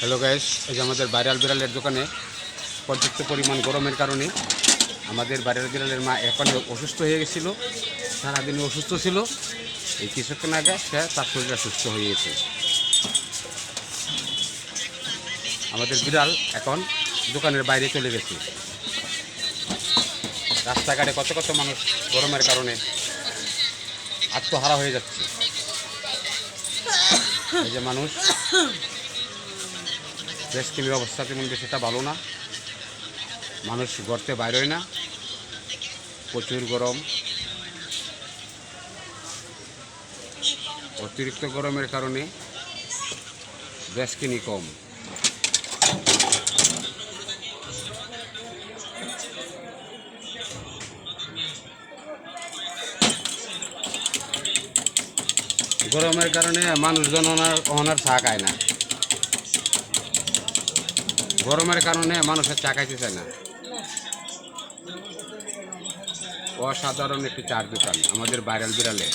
Hello gas এই যে আমাদের বাইরাল বিড়ালের দোকানে পর্যাপ্ত পরিমাণ গরমের কারণে আমাদের বাইরাল বিড়ালের মা এখন অসুস্থ হয়ে গেছিল সারাদিন অসুস্থ ছিল। এই কিছুক্ষণ আগে সে তার শরীরটা সুস্থ হয়ে গেছে। আমাদের বিড়াল এখন দোকানের বাইরে চলে গেছে। রাস্তাঘাটে কত কত মানুষ গরমের কারণে আত্মহারা হয়ে যাচ্ছে। এই যে মানুষ রেস্কিমের অবস্থা তেমন বেশিটা ভালো না। মানুষ গড়তে বাইরোয় না। প্রচুর গরম। অতিরিক্ত গরমের কারণে বেশকিনি কম। গরমের কারণে মানুষজন ওনার ওনার চা খায় না। গরমের কারণে মানুষের চা খাইতে চায় না। অসাধারণ একটি চার দোকান আমাদের বাইরাল বিড়ালে।